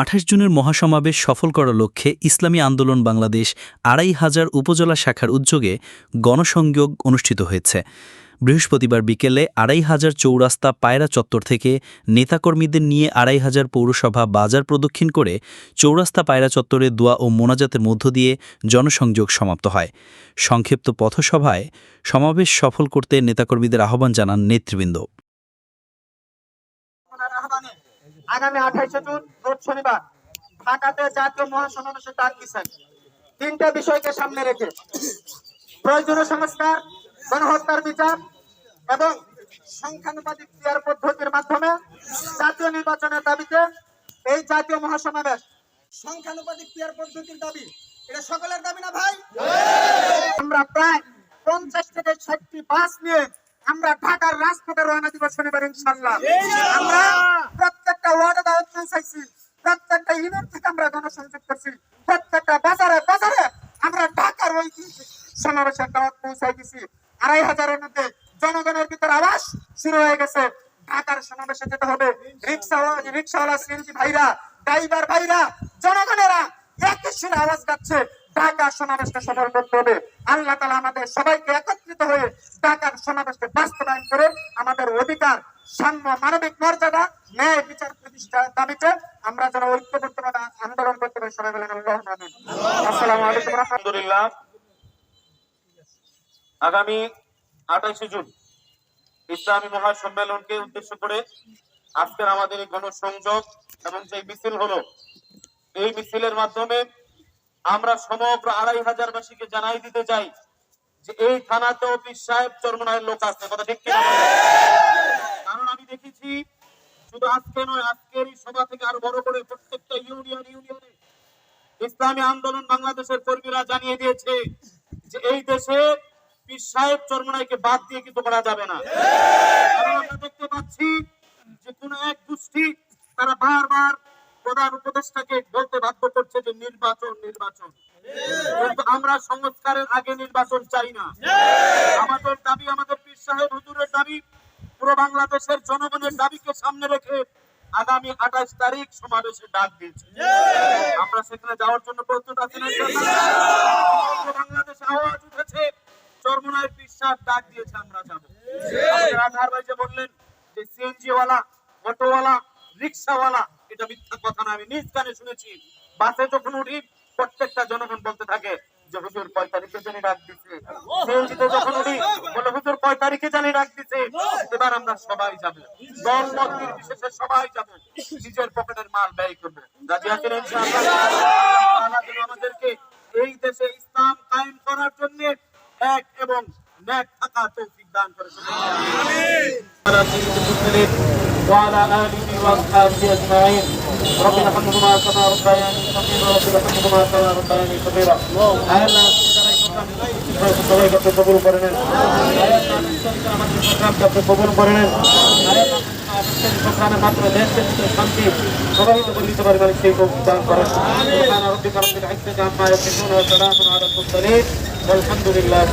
আঠাশ জুনের মহাসমাবেশ সফল করার লক্ষ্যে ইসলামী আন্দোলন বাংলাদেশ আড়াই হাজার উপজেলা শাখার উদ্যোগে গণসংযোগ অনুষ্ঠিত হয়েছে। বৃহস্পতিবার বিকেলে আড়াই হাজার চৌরাস্তা পায়রা চত্বর থেকে নেতাকর্মীদের নিয়ে আড়াই হাজার পৌরসভা বাজার প্রদক্ষিণ করে চৌরাস্তা পায়রা চত্বরে দোয়া ও মোনাজাতের মধ্য দিয়ে জনসংযোগ সমাপ্ত হয়। সংক্ষিপ্ত পথসভায় সমাবেশ সফল করতে নেতাকর্মীদের আহ্বান জানান নেতৃবৃন্দ। তিনটা বিষয়কে সামনে রেখে প্রয়োজনীয় সংস্কার গণহত্যার বিচার এবং সংখ্যানুপাতিক ক্রিয়ার পদ্ধতির মাধ্যমে জাতীয় নির্বাচনের দাবিতে এই জাতীয় মহাসমাবেশ। সংখ্যানুপাতিক ক্রিয়ার পদ্ধতির দাবি এটা সকলের দাবি না ভাই? আমরা প্রায় পঞ্চাশ থেকে ষাটটি বাস নিয়ে আমরা ঢাকার রাজপথে রওনা দিব শনিবার ইনশাল্লাহ আমরা প্রত্যেকটা ওয়ার্ডে দাওয়াত পৌঁছাইছি প্রত্যেকটা ইউনিট থেকে আমরা গণসংযোগ করছি প্রত্যেকটা বাজারে বাজারে আমরা ঢাকার ওই সমাবেশের দাওয়াত পৌঁছাই দিছি। আড়াই হাজারের মধ্যে জনগণের ভিতর আওয়াজ শুরু হয়ে গেছে। ঢাকার সমাবেশে যেতে হবে। রিক্সা রিক্সাওয়ালা সিএনজি ভাইরা, ড্রাইভার ভাইরা, জনগণেরা একই সুরে আওয়াজ গাচ্ছে। ঢাকার সমাবেশকে সফল করতে হবে আল্লাহ তালা আমাদের সবাইকে একত্রিত হয়ে ঢাকার সমাবেশকে বাস্তবায়ন করে আমাদের অধিকার, সাম্য, মানবিক মর্যাদা, ন্যায় বিচার প্রতিষ্ঠার দাবিতে আমরা যারা ঐক্যবদ্ধভাবে আন্দোলন করতে পারি। সবাই বলেন আল্লাহ আসসালামু আলাইকুম রহমতুল্লাহ। আগামী আঠাইশে জুন ইসলামী মহাসম্মেলনকে উদ্দেশ্য করে আজকের আমাদের এই গণসংযোগ এবং যে মিছিল হলো, এই মিছিলের মাধ্যমে আমরা সমগ্র আড়াই হাজার বাসীকে জানাই দিতে চাই যে এই থানাতে অফিস সাহেব চরমনায়ের লোক আছে, কথা ঠিক কারণ আমি দেখেছি শুধু আজকে নয়, আজকের এই সভা থেকে আরও বড় করে প্রত্যেকটা ইউনিয়ন ইউনিয়নে ইসলামী আন্দোলন বাংলাদেশের কর্মীরা জানিয়ে দিয়েছে যে এই দেশে পীর সাহেব চরমনাইকে বাদ দিয়ে কিছু করা যাবে না। আমরা দেখতে পাচ্ছি যে কোন এক গোষ্ঠী তারা বারবার প্রধান উপদেষ্টাকে বলতে বাধ্য করছে যে নির্বাচন নির্বাচন। কিন্তু আমরা সংস্কারের আগে নির্বাচন চাই না। আমাদের দাবি আমাদের পীর সাহেব হুজুরের দাবি, পুরো বাংলাদেশের জনগণের দাবিকে সামনে রেখে আগামী আঠাশ তারিখ সমাবেশে ডাক দিয়েছে। আমরা সেখানে যাওয়ার জন্য প্রস্তুত আছি ইনশাআল্লাহ? আওয়াজ চরমনায় বিশ্বাস ডাক দিয়েছে আমরা যাব আধার ভাই যে বললেন যে সিএনজি ওয়ালা অটোওয়ালা, রিক্সাওয়ালা, এটা মিথ্যা কথা না, আমি নিজ কানে শুনেছি। বাসে যখন উঠি, প্রত্যেকটা জনগণ বলতে থাকে এবার আমরা সবাই যাব। সবাই নিজের পকেটের মাল ব্যয় করব। আমাদেরকে এই দেশে ইসলাম কায়েম করার জন্য এক এবং ন্যাক থাকা তৌফিক দান করে وعلى آله وأصحابه أجمعين رب ارحمهما كما ربياني صغيرا رب ارحمهما كما ربياني صغيرا আল্লাহ সবাইকে আপনি কবুল করে নেন আপনি কবুল করে নেন সরকারের মাত্র দেশ দেশের শান্তি প্রবাহিত করে দিতে পারবেন সেই দান করেন سبحان ربك رب العزة عما يصفون وسلام على المرسلين আলহামদুলিল্লাহ